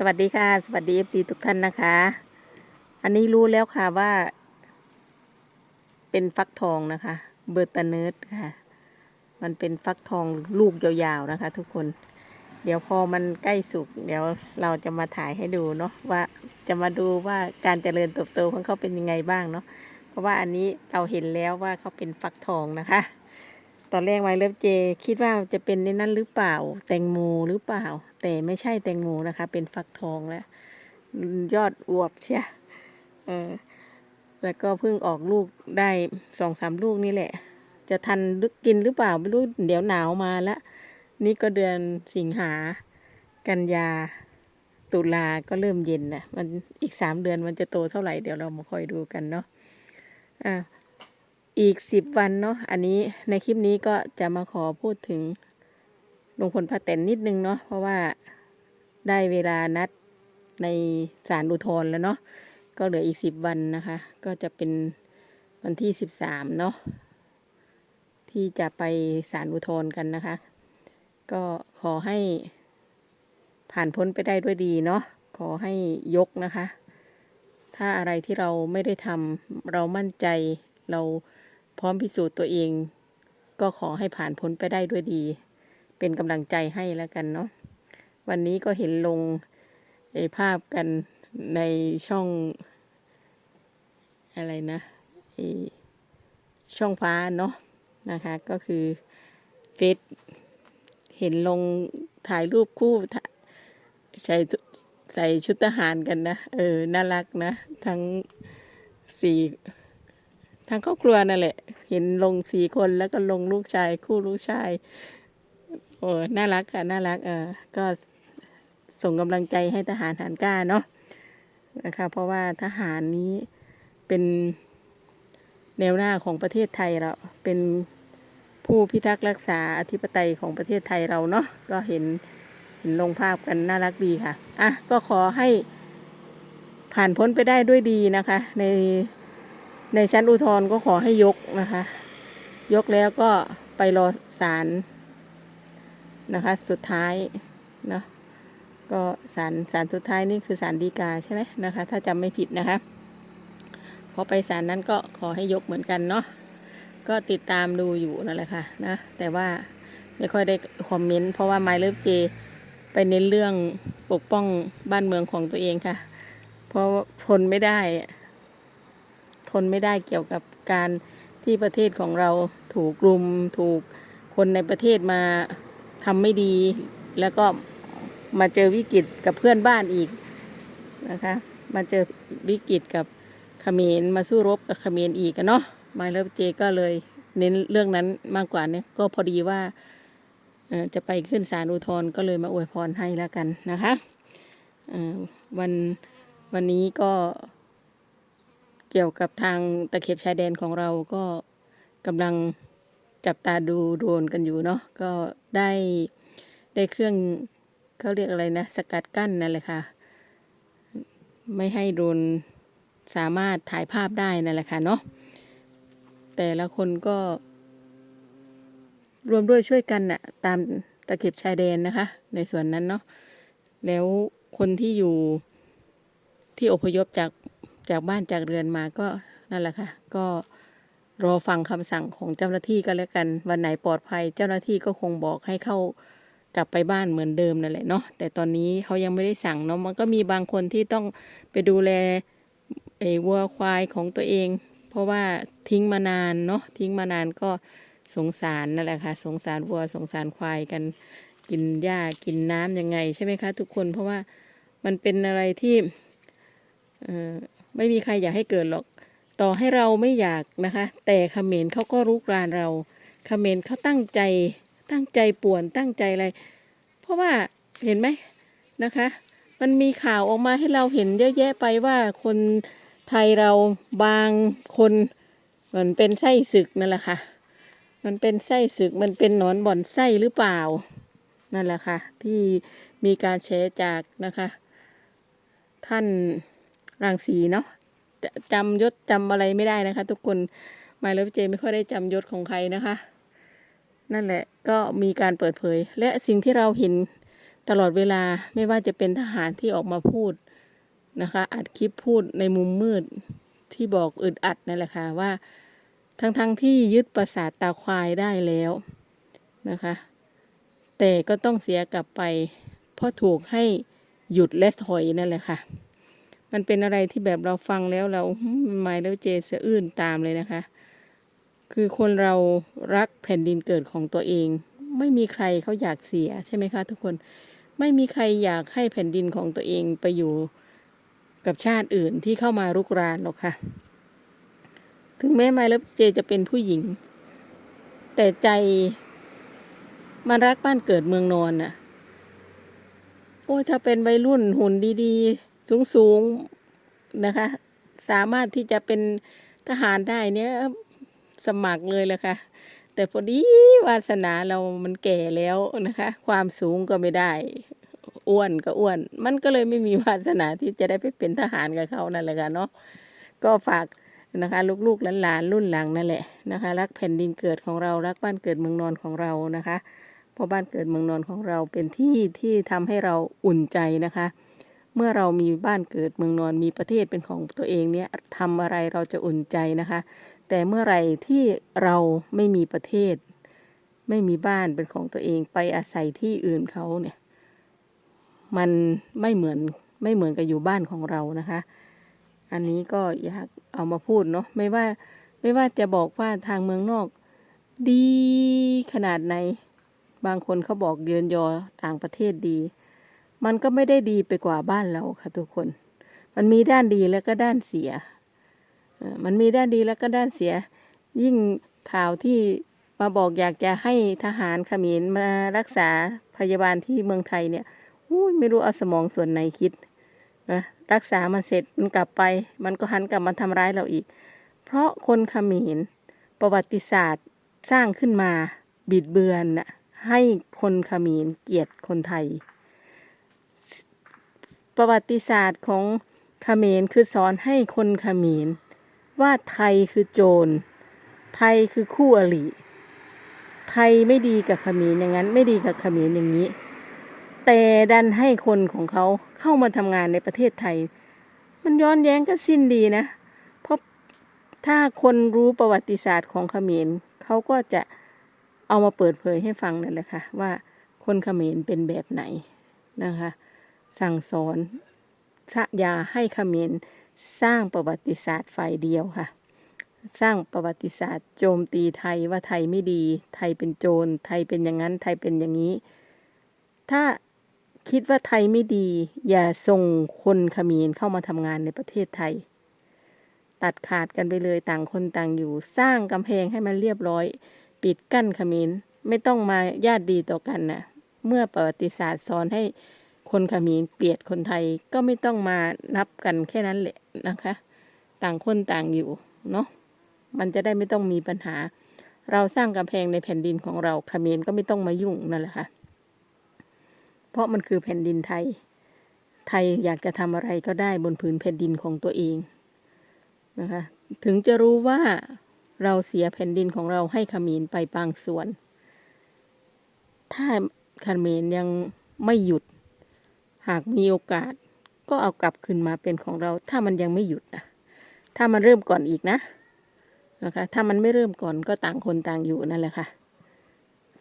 สวัสดีค่ะ สวัสดีเอฟซีทุกท่านนะคะ อันนี้รู้แล้วค่ะว่า เป็นฟักทองนะคะ เบอร์ตาเนิร์ดค่ะ มันเป็นฟักทองลูกยาวๆนะคะ ทุกคน เดี๋ยวพอมันใกล้สุก เดี๋ยวเราจะมาถ่ายให้ดูเนาะว่าจะมาดูว่าการเจริญเติบโตของเขาเป็นยังไงบ้างเนาะเพราะว่าอันนี้เราเห็นแล้วว่าเขาเป็นฟักทองนะคะ ตอนแรกไวเลิฟเจ คิดว่าจะเป็นในนั้นหรือเปล่า แตงโมหรือเปล่า แต่ไม่ใช่แตงโมนะคะ เป็นฟักทองแล้ว ยอดอวบเชียเออแล้วก็เพิ่งออกลูกได้สองสามลูกนี่แหละ จะทันกินหรือเปล่าไม่รู้เดี๋ยวหนาวมาแล้วนี่ก็เดือนสิงหา กันยา ตุลาก็เริ่มเย็นนะมันอีกสามเดือนมันจะโตเท่าไหร่เดี๋ยวเรามาคอยดูกันเนาะอ่า อีกสิบวันเนาะอันนี้ในคลิปนี้ก็จะมาขอพูดถึงลุงพลป้าแตนนิดนึงเนาะเพราะว่าได้เวลานัดในศาลอุทธรณ์แล้วเนาะก็เหลืออีกสิบวันนะคะ ก็จะเป็นวันที่สิบสามเนาะที่จะไปศาลอุทธรณ์กันนะคะ ก็ขอให้ผ่านพ้นไปได้ด้วยดีเนาะขอให้ยกนะคะ ถ้าอะไรที่เราไม่ได้ทำเรามั่นใจเรา พร้อมพิสูจน์ตัวเอง ก็ขอให้ผ่านพ้นไปได้ด้วยดี เป็นกำลังใจให้แล้วกันเนาะวันนี้ก็เห็นลงไอ้ภาพกันในช่องอะไรนะช่องฟ้าเนาะนะคะก็คือเฟซเห็นลงถ่ายรูปคู่ใส่ใส่ชุดทหารกันนะ เออ น่ารักนะ ทั้งสี่ ทั้งครอบครัวนั่นแหละ เห็นลงสี่คนแล้วก็ลงลูกชาย คู่ลูกชาย โอ้น่ารักค่ะน่ารักเออก็ส่งกำลังใจให้ทหารหารกล้าเนาะนะคะ เพราะว่าทหารนี้เป็นแนวหน้าของประเทศไทยเราเป็นผู้พิทักษ์รักษาอธิปไตยของประเทศไทยเราเนาะก็เห็นเห็นลงภาพกันน่ารักดีค่ะอะก็ขอให้ผ่านพ้นไปได้ด้วยดีนะคะ ใน ในชั้นอุทธรณ์ก็ขอให้ยกนะคะ ยกแล้วก็ไปรอศาลนะคะ สุดท้ายเนาะก็ศาลศาลสุดท้ายนี่คือศาลฎีกาใช่ไหมนะคะ ถ้าจำไม่ผิดนะคะพอไปศาลนั้นก็ขอให้ยกเหมือนกันเนาะก็ติดตามดูอยู่นั่นแหละค่ะนะแต่ว่าไม่ค่อยได้คอมเมนต์เพราะว่าไมล์เลิฟเจไปเน้นเรื่องปกป้องบ้านเมืองของตัวเองค่ะ เพราะทนไม่ได้ ทนไม่ได้เกี่ยวกับการที่ประเทศของเราถูกรุมถูกคนในประเทศมาทำไม่ดี แล้วก็มาเจอวิกฤตกับเพื่อนบ้านอีกนะคะมาเจอวิกฤตกับเขมรมาสู้รบกับเขมรอีกเนาะมาเลิฟเจก็เลยเน้นเรื่องนั้นมากกว่าเนี่ยก็พอดีว่าจะไปขึ้นศาลอุทธรณ์ก็เลยมาอวยพรให้แล้วกันนะคะวันวันนี้ก็ เกี่ยวกับทางตะเข็บชายแดนของเราก็กำลังจับตาดูโดรนกันอยู่เนาะก็ได้ได้เครื่องเขาเรียกอะไรนะ สกัดกั้นนั่นแหละค่ะ ไม่ให้โดรนสามารถถ่ายภาพได้นั่นแหละค่ะเนาะแต่ละคนก็ รวมด้วยช่วยกันน่ะ ตามตะเข็บชายแดนนะคะ ในส่วนนั้นเนาะแล้วคนที่อยู่ที่อพยพจาก จากบ้านจากเรือนมาก็นั่นแหละค่ะ ก็รอฟังคำสั่งของเจ้าหน้าที่ก็แล้วกัน วันไหนปลอดภัย เจ้าหน้าที่ก็คงบอกให้เข้ากลับไปบ้านเหมือนเดิมนั่นแหละเนาะแต่ตอนนี้เขายังไม่ได้สั่งเนาะมันก็มีบางคนที่ต้องไปดูแลไอ้วัวควายของตัวเอง เพราะว่าทิ้งมานานเนาะทิ้งมานานก็สงสารนั่นแหละค่ะ สงสารวัวสงสารควายกัน กินหญ้ากินน้ำยังไงใช่ไหมคะ ทุกคนเพราะว่ามันเป็นอะไรที่ ไม่มีใครอยากให้เกิดหรอก ต่อให้เราไม่อยากนะคะ แต่เขมรเขาก็รุกรานเราเขมรเขาตั้งใจ ตั้งใจป่วนตั้งใจอะไร เพราะว่าเห็นไหมนะคะ มันมีข่าวออกมาให้เราเห็นเยอะแยะไปว่าคนไทยเราบางคนมันเป็นไส้ศึกนั่นแหละค่ะ มันเป็นไส้ศึกมันเป็นหนอนบ่อนไส้หรือเปล่า นั่นแหละค่ะ ที่มีการแชร์จากนะคะ ท่าน รังสีเนาะจจำยศจำอะไรไม่ได้นะคะ ทุกคนมาเลขเจไม่ค่อยได้จำยศของใครนะคะ นั่นแหละก็มีการเปิดเผย และสิ่งที่เราเห็นตลอดเวลาไม่ว่าจะเป็นทหารที่ออกมาพูดนะคะอัดคลิปพูดในมุมมืดที่บอกอึดอัดนั่นแหละค่ะว่าทั้งๆทที่ยึดปราสาทตาควายได้แล้วนะคะ แต่ก็ต้องเสียกลับไป เพราะถูกให้หยุดและถอยนั่นแหละค่ะ มันเป็นอะไรที่แบบเราฟังแล้วเราหมไม่แล้วเจสะอื้นตามเลยนะคะ คือคนเรารักแผ่นดินเกิดของตัวเอง ไม่มีใครเขาอยากเสียใช่ไหมคะทุกคนไม่มีใครอยากให้แผ่นดินของตัวเองไปอยู่กับชาติอื่นที่เข้ามารุกรานหรอกค่ะ ถึงแม้ไมล์ลเจจะเป็นผู้หญิง แต่ใจมันรักบ้านเกิดเมืองนอนน่ะ โอ้ยถ้าเป็นวัยรุ่นหุ่นดี ๆ สูงๆนะคะ สามารถที่จะเป็นทหารได้เนี่ยสมัครเลยแหละค่ะ แต่พอดีวาสนาเรามันแก่แล้วนะคะ ความสูงก็ไม่ได้ อ้วนก็อ้วน มันก็เลยไม่มีวาสนาที่จะได้ไปเป็นทหารกับเขานั่นแหละค่ะเนาะก็ฝากนะคะลูกๆหลานๆรุ่นหลังนั่นแหละนะคะ รักแผ่นดินเกิดของเรารักบ้านเกิดเมืองนอนของเรานะคะเพราะบ้านเกิดเมืองนอนของเราเป็นที่ที่ทำให้เราอุ่นใจนะคะ เมื่อเรามีบ้านเกิดเมืองนอนมีประเทศเป็นของตัวเองเนี่ยทำอะไรเราจะอุ่นใจนะคะ แต่เมื่อไรที่เราไม่มีประเทศ ไม่มีบ้านเป็นของตัวเองไปอาศัยที่อื่นเขาเนี่ย มันไม่เหมือนไม่เหมือนกับอยู่บ้านของเรานะคะ อันนี้ก็อยากเอามาพูดเนาะไม่ว่าไม่ว่าจะบอกว่าทางเมืองนอก ดีขนาดไหน บางคนเขาบอกเยือนยอต่างประเทศดี มันก็ไม่ได้ดีไปกว่าบ้านเราค่ะทุกคน มันมีด้านดีแล้วก็ด้านเสีย มันมีด้านดีแล้วก็ด้านเสีย ยิ่งข่าวที่มาบอกอยากจะให้ทหารขมรมารักษาพยาบาลที่เมืองไทยเนี่ยอุ้ยไม่รู้เอาสมองส่วนไหนคิดนะรักษามันเสร็จมันกลับไป มันก็หันกลับมาทำร้ายเราอีก เพราะคนขมรประวัติศาสตร์สร้างขึ้นมาบิดเบือนน่ะให้คนขมรเกลียดคนไทย ประวัติศาสตร์ของเขมรคือสอนให้คนเขมรว่าไทยคือโจร ไทยคือคู่อริไทยไม่ดีกับเขมรอย่างนั้น ไม่ดีกับเขมรอย่างนี้ แต่ดันให้คนของเขาเข้ามาทำงานในประเทศไทย มันย้อนแย้งก็สิ้นดีนะ เพราะถ้าคนรู้ประวัติศาสตร์ของเขมรเขาก็จะเอามาเปิดเผยให้ฟังนั่นแหละค่ะว่าคนเขมรเป็นแบบไหนนะคะ สั่งสอนชะยาให้เขมรสร้างประวัติศาสตร์ฝ่ายเดียวค่ะ สร้างประวัติศาสตร์โจมตีไทยว่าไทยไม่ดี ไทยเป็นโจร ไทยเป็นอย่างนั้น ไทยเป็นอย่างนี้ ถ้าคิดว่าไทยไม่ดี อย่าส่งคนเขมรเข้ามาทำงานในประเทศไทย ตัดขาดกันไปเลยต่างคนต่างอยู่ สร้างกำแพงให้มันเรียบร้อย ปิดกั้นเขมรไม่ต้องมาญาติดีต่อกันนะเมื่อประวัติศาสตร์สอนให้ คนขมรเกลียดคนไทยก็ไม่ต้องมานับกันแค่นั้นแหละนะคะ ต่างคนต่างอยู่เนาะมันจะได้ไม่ต้องมีปัญหา เราสร้างกำแพงในแผ่นดินของเราขมรก็ไม่ต้องมายุ่งนั่นแหละค่ะเพราะมันคือแผ่นดินไทย ไทยอยากจะทำอะไรก็ได้บนผืนแผ่นดินของตัวเองนะคะถึงจะรู้ว่าเราเสียแผ่นดินของเราให้ขมรไปบางส่วน ถ้าขมรยังไม่หยุด หากมีโอกาสก็เอากลับคืนมาเป็นของเรา ถ้ามันยังไม่หยุดนะถ้ามันเริ่มก่อนอีกนะนะคะ ถ้ามันไม่เริ่มก่อนก็ต่างคนต่างอยู่นั่นแหละค่ะ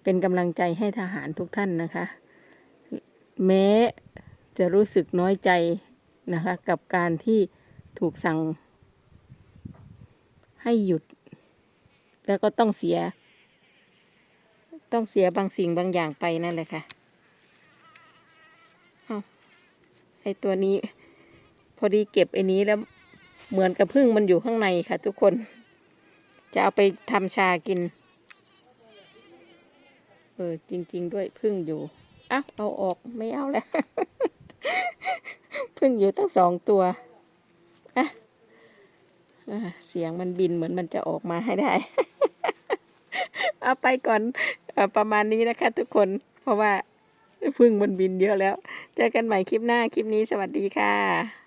เป็นกำลังใจให้ทหารทุกท่านนะคะ แม้จะรู้สึกน้อยใจนะคะ กับการที่ถูกสั่ง ให้หยุด แล้วก็ต้องเสีย ต้องเสียบางสิ่งบางอย่างไปนั่นแหละค่ะ เอาไอตัวนี้ พอดีเก็บไอ้นี้แล้วเหมือนกับพึ่งมันอยู่ข้างในค่ะ ทุกคน จะเอาไปทำชากิน เออ จริง ๆ ด้วยพึ่งอยู่อ้าเอาออกไม่เอาแล้วพึ่งอยู่ตั้งสองตัวอะอะเสียงมันบินเหมือนมันจะออกมาให้ได้ เอาไปก่อนอประมาณนี้นะคะทุกคน เพราะว่า พึ่งบนบินเยอะแล้ว เจอกันใหม่คลิปหน้า คลิปนี้สวัสดีค่ะ